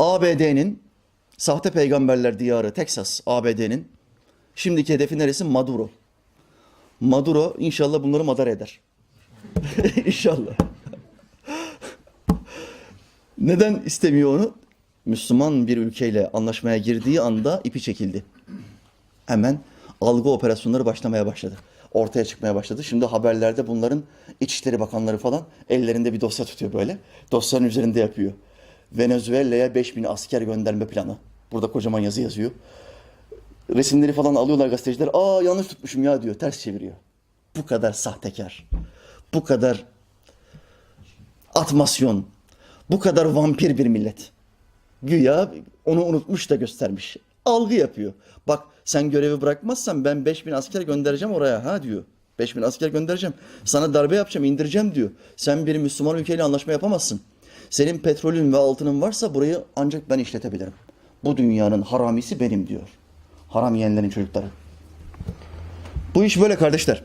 ABD'nin sahte peygamberler diyarı Texas ABD'nin şimdiki hedefi neresi? Maduro. Maduro inşallah bunları madara eder. inşallah. Neden istemiyor onu? Müslüman bir ülkeyle anlaşmaya girdiği anda ipi çekildi. Hemen algı operasyonları başlamaya başladı. Ortaya çıkmaya başladı. Şimdi haberlerde bunların İçişleri Bakanları falan ellerinde bir dosya tutuyor böyle. Dosyanın üzerinde yapıyor. Venezuela'ya 5000 asker gönderme planı. Burada kocaman yazı yazıyor. Resimleri falan alıyorlar gazeteciler. Aa yanlış tutmuşum ya diyor. Ters çeviriyor. Bu kadar sahtekar. Bu kadar atmasyon. Bu kadar vampir bir millet. Güya onu unutmuş da göstermiş. Algı yapıyor. Bak sen görevi bırakmazsan ben 5000 asker göndereceğim oraya ha diyor. 5000 asker göndereceğim. Sana darbe yapacağım, indireceğim diyor. Sen bir Müslüman ülkeyle anlaşma yapamazsın. Senin petrolün ve altının varsa burayı ancak ben işletebilirim. Bu dünyanın haramisi benim diyor. Haram yiyenlerin çocukları. Bu iş böyle kardeşler.